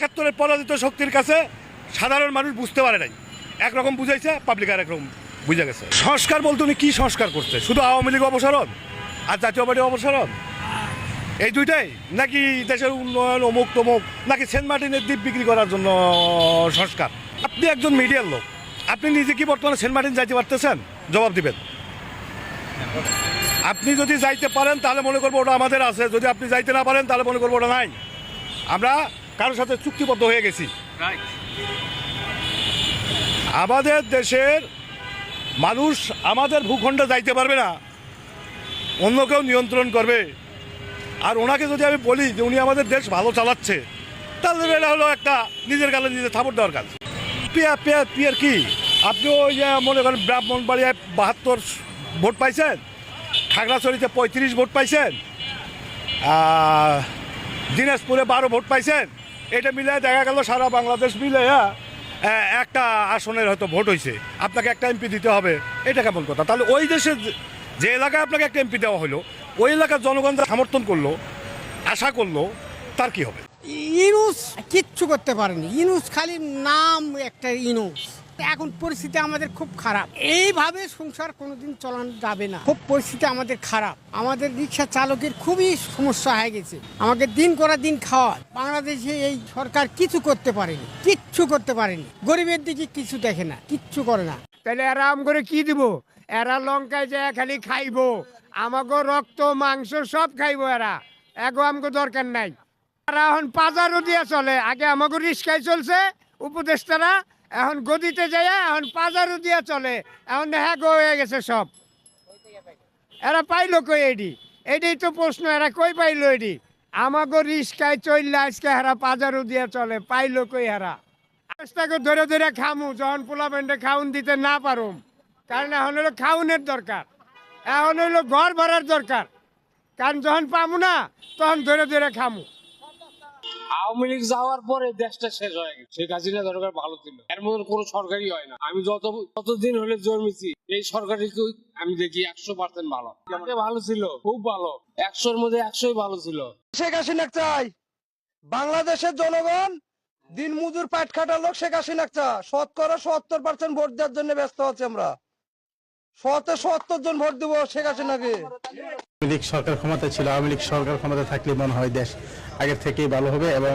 একাত্তরের পরাজিত শক্তির কাছে সাধারণ মানুষ বুঝতে পারে নাই। একরকম বুঝাইছে পাবলিক আর একরকম বুঝে গেছে। সংস্কার বলতে উনি কী সংস্কার করছে? শুধু আওয়ামী লীগ অপসারণ আর জাতীয় পার্টি অপসারণ? এই দুইটাই? নাকি দেশের উন্নয়ন অমুক তমুক? নাকি সেন্ট মার্টিনের দ্বীপ বিক্রি করার জন্য সংস্কার? আপনি একজন মিডিয়ার লোক। আপনি নিজে কি বর্তমানে সেন্ট মার্টিন যাইতে পারতেছেন? জবাব দিবেন। আপনি যদি যাইতে পারেন, তাহলে মনে করব ওটা আমাদের আছে। যদি আপনি যাইতে না পারেন, তাহলে মনে করব ওটা নাই। আমরা কারোর সাথে চুক্তিবদ্ধ হয়ে গেছি। আমাদের দেশের মানুষ আমাদের ভূখণ্ডে যাইতে পারবে না। অন্য কেউ নিয়ন্ত্রণ করবে। আর ওনাকে যদি আমি বলি যে উনি আমাদের দেশ ভালো চালাচ্ছে তাহলে এটা হলো একটা নিজের গালে নিজে থাপড় দেওয়ার কাজ। পিয়া পিয়া পিয়ার কি? আপনি ওই যে মনে করেন ব্রাহ্মণবাড়িয়ায় বাহাত্তর ভোট পাইছেন খাগড়াছড়িতে পঁয়ত্রিশ ভোট পাইছেন দিনাজপুরে বারো ভোট পাইছেন এটা মিলে দেখা গেল সারা বাংলাদেশ মিলে হ্যাঁ, একটা আসনের হয়তো ভোট হয়েছে আপনাকে একটা এমপি দিতে হবে। এটা কেমন কথা? তাহলে ওই দেশে যে- এলাকায় আপনাকে একটা এমপি দেওয়া হলো ওই এলাকার জনগণ সমর্থন করল আশা করল তার কি হবে? ইনুস কিচ্ছু করতে পারেনি। ইনুস খালি নাম একটা ইনুস। এখন পরিস্থিতি আমাদের খুব খারাপ। এইভাবে সংসার কোনোদিন চলানো যাবে না। খুব পরিস্থিতি আমাদের খারাপ। আমাদের রিক্সা চালকের খুবই সমস্যা হয়ে গেছে। আমাকে দিন করা দিন খাওয়া বাংলাদেশে এই সরকার কিছু করতে পারেনি। কিচ্ছু করতে পারেনি। গরিবের দিকে কিছু দেখে না। কিচ্ছু করে না। তাহলে এরা আম করে কি দিব? এরা লঙ্কায় যায় খালি খাইবো। আমাকে রক্ত, মাংস সব খাইবো এরা। এগো আমাকে দরকার নাই। এরা এখন পাজারও দিয়া চলে। আগে আমাকে রিস্কায় চলছে। উপদেষ্টারা এখন গদিতে যায় এখন পাজারও দিয়া চলে। এখন হ্যাঁ গো হয়ে গেছে সব। এরা পাইলো কই এডি? এটাই তো প্রশ্ন, এরা কই পাইলো এডি? আমাকে রিস্কায় চললে আজকে হেরা পাজারও দিয়া চলে, পাইলো কই হেরা? রাস্তাকে ধরে ধরে খামু, যখন পোলা প্যান্টে খাউন দিতে না পারুম। কারণ এখন হলো খাউনের দরকার। এখন হলো ঘর ভরার দরকার। কারণ যখন পামু না, তখন ধরে ধরে খামু। আওয়ামী লীগ যাওয়ার পরে দেশটা শেষ হয়ে গেছে। শেখ হাসিনা দরকার ভালো ছিল। এর মধ্যে কোনো সরকারি হয় না। আমি যত যতদিন হলে জন্মেছি, এই সরকারি আমি দেখি একশো পার্সেন্ট ভালো। ভালো ছিল, খুব ভালো। একশোর মধ্যে একশোই ভালো ছিল। শেখ হাসিনা চাই। বাংলাদেশের জনগণ দিন মজুর পাট খাটার লোক শেখ হাসিনা চা শতকরা সত্তর পার্সেন্ট ভোট দেওয়ার জন্য ব্যস্ত আছি আমরা। শতে সত্তর জন ভোট দিব শেখ হাসিনাকে। আওয়ামী লীগ সরকার ক্ষমতা ছিল, আওয়ামী লীগ সরকার ক্ষমতা থাকলে মনে হয় দেশ আগের থেকেই ভালো হবে এবং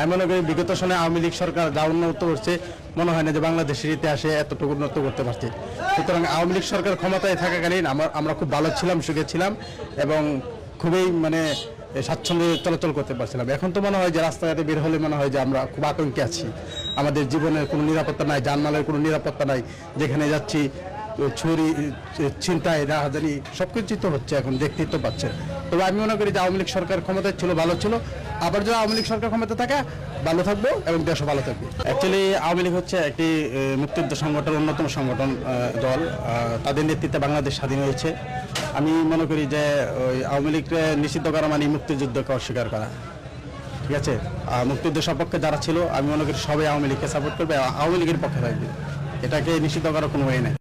আমি মনে করি বিগত সময়ে আওয়ামী লীগ সরকার যা উন্নত করছে, মনে হয় না যে বাংলাদেশের ইতিহাসে এতটুকু উন্নত করতে পারছে। সুতরাং আওয়ামী লীগ সরকার ক্ষমতায় থাকাকালীন আমার আমরা খুব ভালো ছিলাম, সুখে ছিলাম এবং খুবই মানে স্বাচ্ছন্দ্যে চলাচল করতে পারছিলাম। এখন তো মনে হয় যে রাস্তাঘাটে বের হলে মনে হয় যে আমরা খুব আতঙ্কে আছি। আমাদের জীবনের কোনো নিরাপত্তা নাই জানমালের কোনো নিরাপত্তা নাই, যেখানে যাচ্ছি ছুরি ছিনতাই রাহাজানি সব কিছুই তো হচ্ছে এখন, দেখতেই তো পাচ্ছে তবে আমি মনে করি যে আওয়ামী লীগ সরকার ক্ষমতায় ছিল, ভালো ছিল। আবার যদি আওয়ামী লীগ সরকার ক্ষমতা থাকে, ভালো থাকব এবং দেশও ভালো থাকবে। অ্যাকচুয়ালি আওয়ামী লীগ হচ্ছে একটি মুক্তিযুদ্ধ সংগঠন, অন্যতম সংগঠন দল। তাদের নেতৃত্বে বাংলাদেশ স্বাধীন হয়েছে। আমি মনে করি যে, ওই আওয়ামী লীগকে নিষিদ্ধ করা মানে মুক্তিযুদ্ধকে অস্বীকার করা। ঠিক আছে? মুক্তিযুদ্ধের সপক্ষে যারা ছিল, আমি মনে করি সবাই আওয়ামী লীগকে সাপোর্ট করবে, আওয়ামী লীগের পক্ষে থাকবে। এটাকে নিষিদ্ধ করার কোনো ওয়ে নেই।